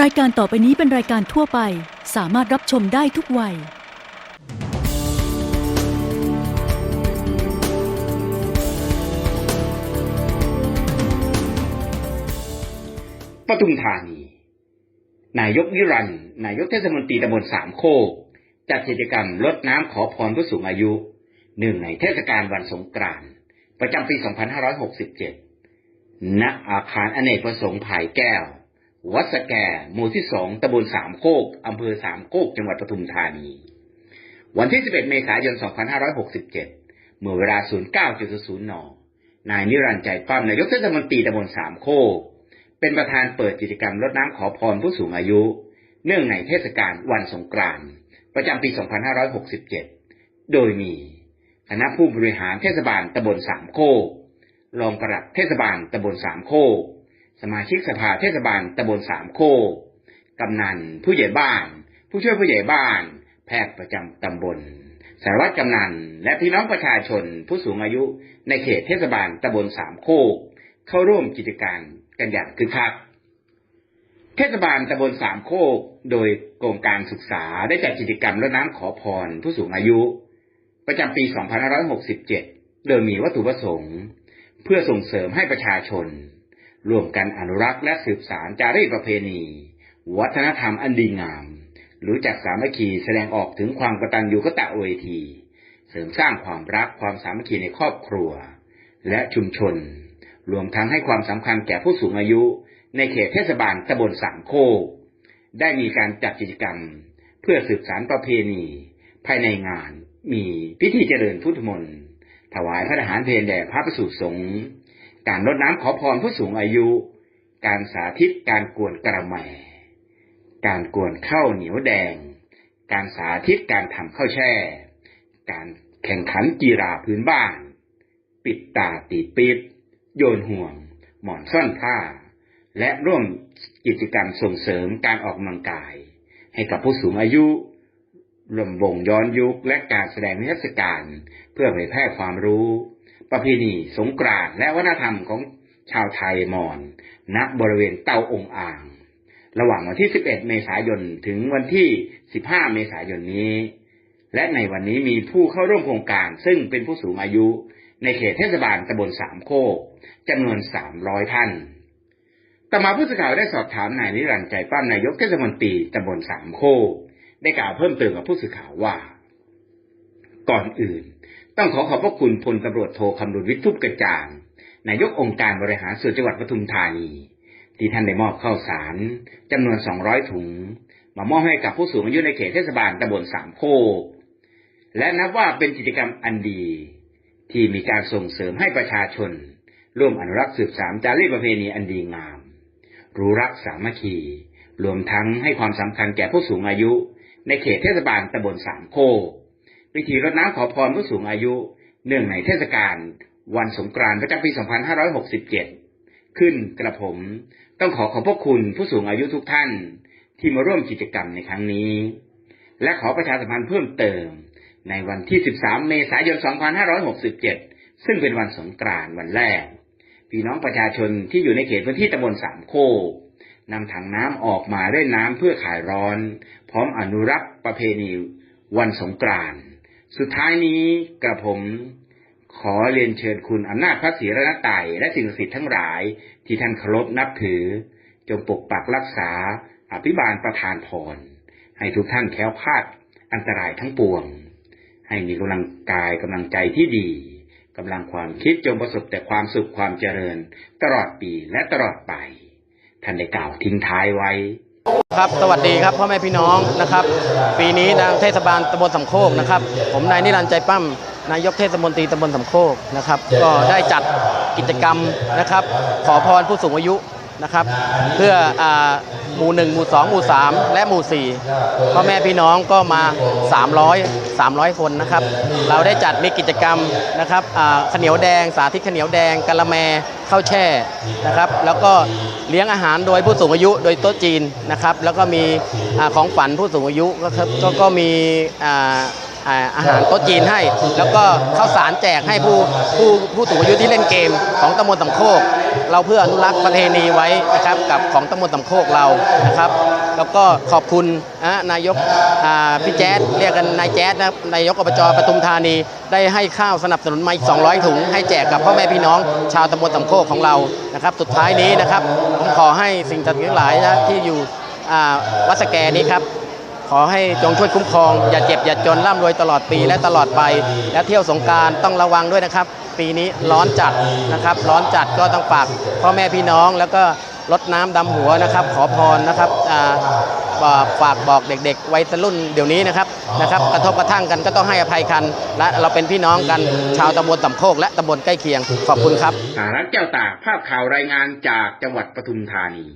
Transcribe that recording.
รายการต่อไปนี้เป็นรายการทั่วไป สามารถรับชมได้ทุกวัย ปทุมธานี นายกวิรันนายกเทศมนตรีตำบลสามโคก จัดกิจกรรมรดน้ำขอพรผู้สูงอายุ หนึ่งในเทศกาลวันสงกรานต์ประจำปี 2567 ณ อาคารอเนกประสงค์ผายแก้ว วัดสแกหมู่ที่สองตำบลสามโคกอำเภอสามโคกจังหวัดปทุมธานี วันที่ 11 เมษายน 2567 เมื่อเวลา 09.00 น นายนิรันดร์ใจปั้มนายกเทศมนตรีตำบลสามโคก เป็นประธานเปิดกิจกรรมรดน้ำขอพรผู้สูงอายุ เนื่องในเทศกาลวันสงกรานต์ประจำปี 2567 โดยมีคณะผู้บริหารเทศบาลตำบลสามโคก รองปลัดเทศบาลตำบลสามโคก สมาชิกสภาเทศบาลตำบลสามโคกกำนัน ผู้ใหญ่บ้าน ผู้ช่วยผู้ใหญ่บ้าน แพทย์ประจำตำบล สารวัตรกำนัน และพี่น้องประชาชนผู้สูงอายุในเขตเทศบาลตำบลสามโคก เข้าร่วมกิจการกันอย่างคึกคัก เทศบาลตำบลสามโคก โดยกรมการศึกษาได้จัดกิจกรรมรดน้ำขอพรผู้สูงอายุ ประจำปี 2567 โดยมีวัตถุประสงค์ เพื่อส่งเสริมให้ประชาชน ร่วมกันอนุรักษ์และสืบสารจารีตประเพณี วัฒนธรรมอันดีงาม รู้จักสามัคคีแสดงออกถึงความกตัญญูกตเวที เสริมสร้างความรักความสามัคคีในครอบครัว และชุมชน รวมทั้งให้ความสำคัญแก่ผู้สูงอายุ ในเขตเทศบาลตำบลสามโคกได้มีการจัดกิจกรรม เพื่อสืบสารประเพณี ภายในงานมีพิธีเจริญพุทธมนต์ถวายพระทหารเพลแด่พระประสูติสงฆ์ การรดน้ำขอพรผู้สูงอายุ การสาธิตการกวนกระแหม่การกวนข้าวเหนียวแดง การสาธิตการทำข้าวแช่ การแข่งขันกีฬาพื้นบ้าน ปิดตาตีปิด โยนห่วง หมอนซ่อนผ้า และร่วมกิจกรรมส่งเสริมการออกกำลังกาย ให้กับผู้สูงอายุรวมวงย้อนยุคและการแสดงนิทรรศการ เพื่อเผยแพร่ความรู้ ประเพณีสงกรานต์และวัฒนธรรมของชาวไทยมอญณบริเวณเตาองอ่าง ระหว่างวันที่ 11 เมษายนถึงวันที่ 15 เมษายนนี้ และในวันนี้มีผู้เข้าร่วมโครงการซึ่งเป็นผู้สูงอายุ ในเขตเทศบาลตำบลสามโคกจำนวน 300 ท่านต่อมาผู้สื่อข่าวได้สอบถามนายนิรันดร์ใจปั้มนายกเทศมนตรีตำบลสามโคกได้กล่าวเพิ่มเติมกับผู้สื่อข่าวว่า ก่อนอื่น ต้องขอขอบพระคุณพลตำรวจโทคำรุณวิทย์ทุบกระจ่างนายกองค์การบริหารส่วนจังหวัดปทุมธานี ที่ท่านได้มอบข้าวสารจำนวน 200 ถุง มามอบให้กับผู้สูงอายุในเขตเทศบาลตำบลสามโคก และนับว่าเป็นกิจกรรมอันดี ที่มีการส่งเสริมให้ประชาชน ร่วมอนุรักษ์สืบสานจารีตประเพณีอันดีงาม รู้รักสามัคคีรวมทั้งให้ความสำคัญแก่ผู้สูงอายุ ในเขตเทศบาลตำบลสามโคก พิธีรดน้ำขอพรผู้สูงอายุเนื่องในเทศกาลวันสงกรานต์ประจำปี 2567 ขึ้นกระผม ต้องขอขอบพระคุณผู้สูงอายุทุกท่านที่มาร่วมกิจกรรมในครั้งนี้ และขอประชาสัมพันธ์เพิ่มเติม ในวันที่ 13 เมษายน 2567 ซึ่งเป็นวันสงกรานต์วันแรก พี่น้องประชาชนที่อยู่ในเขตพื้นที่ตำบลสามโคกนำถังน้ำออกมาเล่นน้ำเพื่อขายร้อน พร้อมอนุรักษ์ประเพณีวันสงกรานต์ สุดท้ายนี้กระผมขอเรียนเชิญคุณอำนาจพระศรีรัตนตรัยและสิ่งศักดิ์สิทธิ์ทั้งหลายที่ท่านเคารพนับถือ จงปกปักรักษาอภิบาลประทานพร ให้ทุกท่านแคล้วคลาดอันตรายทั้งปวง ให้มีกำลังกายกำลังใจที่ดีกำลังความคิดจงประสบแต่ความสุขความเจริญ ตลอดปีและตลอดไป ท่านได้กล่าวทิ้งท้ายไว้ ครับสวัสดีครับพ่อแม่พี่น้องนะครับ ปีนี้ทางเทศบาลตำบลสำโคกนะครับ ผมนายนิรันดร์ใจปั้มนายกเทศมนตรีตำบลสำโคกนะครับ ก็ได้จัดกิจกรรมนะครับ ขอพรผู้สูงอายุนะครับ เพื่ออ่า หมู่หนึ่งหมู่สองหมู่สามและหมู่สี่พ่อแม่พี่น้องก็มา 300 300 คนนะครับ เราได้จัดมีกิจกรรมนะครับข้าวเหนียวแดง สาธิตข้าวเหนียวแดงกะละแมข้าวแช่นะครับ แล้วก็เลี้ยงอาหารโดยผู้สูงอายุโดยโต๊ะจีนนะครับ แล้วก็มีอของฝันผู้สูงอายุก็ก็ก็มี อาหารโต๊ะจีนให้ แล้วก็ข้าวสารแจกให้ผู้ผู้ผู้สูงอายุที่เล่นเกมของตำบลตำโคก เราเพื่ออนุรักษ์ประเพณีไว้นะครับกับของตำบลสำโคกเรานะครับ แล้วก็ขอบคุณนายกาพี่แจ๊ดเรียกกันนายแจ๊ดนะนายกอบจปทุมธานี ได้ให้ข้าวสนับสนุนมาอีก200 ถุง ให้แจกกับพ่อแม่พี่น้อง ชาวตำบลสำโคกของเรานะครับสุดท้ายนี้นะครับผมขอให้สิ่งศักดิ์สิทธิ์ทั้งหลายนะที่อยู่วัดสแกนี้ครับ ขอให้จงช่วยคุ้มครอง อย่าเจ็บอย่าจนร่ำรวยตลอดปีและตลอดไป และเที่ยวสงการต้องระวังด้วยนะครับ ปีนี้ร้อนจัดนะครับ ร้อนจัดก็ต้องฝากพ่อแม่พี่น้องแล้วก็ลดน้ำดำหัวนะครับ ขอพรนะครับฝากบอกเด็กๆวัยรุ่นเดี๋ยวนี้นะครับนะครับ กระทบกระทั่งกันก็ต้องให้อภัยกันและเราเป็นพี่น้องกันชาวตำบลสำโคกและตำบลใกล้เคียงขอบคุณครับสารัตน์แก้วตากภาพข่าวรายงานจากจังหวัดปทุมธานี